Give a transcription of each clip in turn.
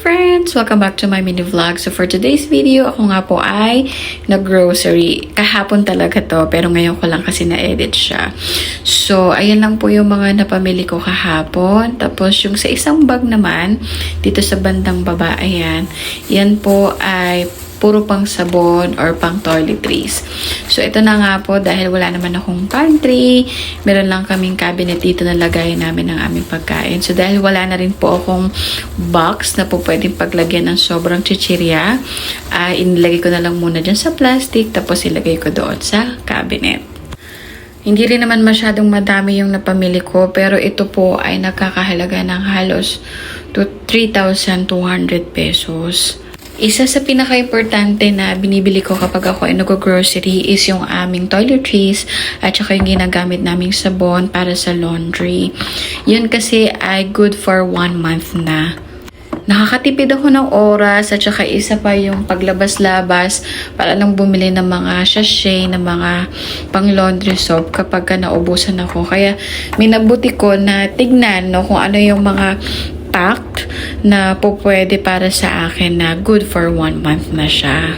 friends! Welcome back to my mini vlog. So for today's video, ako nga po ay nag-grocery. Kahapon talaga to, pero ngayon ko lang kasi na-edit siya. So, ayan lang po yung mga napamili ko kahapon. Tapos yung sa isang bag naman, dito sa bandang baba, ayan. Yan po ay puro pang sabon or pang toiletries. So, ito na nga po dahil wala naman akong pantry. Meron lang kaming cabinet dito na lagay namin ng aming pagkain. So, dahil wala na rin po akong box na po pwedeng paglagyan ng sobrang chichirya, uh, inilagay ko na lang muna dyan sa plastic tapos ilagay ko doon sa cabinet. Hindi rin naman masyadong madami yung napamili ko pero ito po ay nagkakahalaga ng halos to 3,200 pesos. Isa sa pinaka-importante na binibili ko kapag ako ay nag-grocery is yung aming toiletries at saka yung ginagamit naming sabon para sa laundry. Yun kasi ay good for one month na. Nakakatipid ako ng oras at saka isa pa yung paglabas-labas para lang bumili ng mga sachet, ng mga pang laundry soap kapag ka naubusan ako. Kaya minabuti ko na tignan no, kung ano yung mga packed na po pwede para sa akin na good for one month na siya.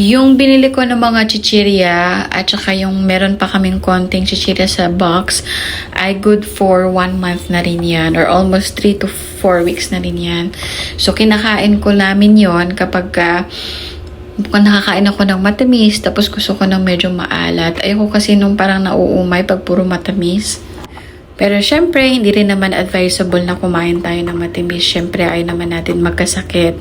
Yung binili ko ng mga chichirya at saka yung meron pa kaming konting chichirya sa box ay good for one month na rin yan or almost 3 to 4 weeks na rin yan. So kinakain ko namin yon kapag ka kung nakakain ako ng matamis tapos gusto ko ng medyo maalat. Ayoko kasi nung parang nauumay pag puro matamis. Pero syempre, hindi rin naman advisable na kumain tayo ng matamis. Syempre, ay naman natin magkasakit.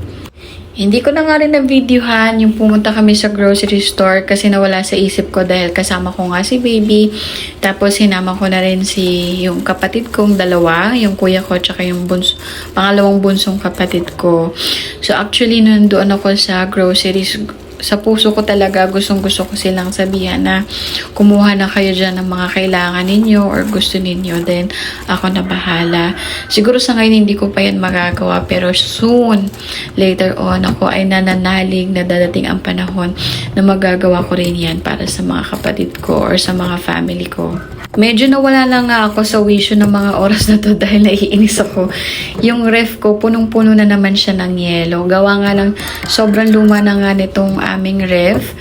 Hindi ko na nga rin na-videohan yung pumunta kami sa grocery store kasi nawala sa isip ko dahil kasama ko nga si baby. Tapos sinama ko na rin si yung kapatid kong dalawa, yung kuya ko tsaka yung bunso, pangalawang bunsong kapatid ko. So actually nandoon ako sa groceries sa puso ko talaga gustong gusto ko silang sabihan na kumuha na kayo dyan ng mga kailangan ninyo or gusto ninyo then ako na bahala. Siguro sa ngayon hindi ko pa yan magagawa pero soon later on ako ay nananalig na dadating ang panahon na magagawa ko rin yan para sa mga kapatid ko or sa mga family ko Medyo nawala lang nga ako sa wisyo ng mga oras na to dahil naiinis ako. Yung ref ko, punong-puno na naman siya ng yelo. Gawa nga ng sobrang luma na nga nitong aming ref.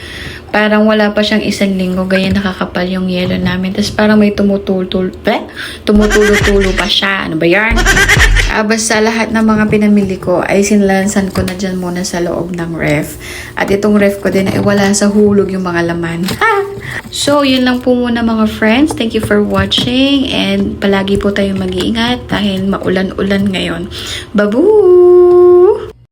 Parang wala pa siyang isang linggo, gaya nakakapal yung yelo namin. Tapos parang may tumutul-tul, eh? tumutulo-tulo pa siya. Ano ba yan? Ah, basta lahat ng mga pinamili ko ay sinlansan ko na dyan muna sa loob ng ref. At itong ref ko din ay wala sa hulog yung mga laman. So, yun lang po muna mga friends. Thank you for watching and palagi po tayong mag-iingat dahil maulan-ulan ngayon. Babu!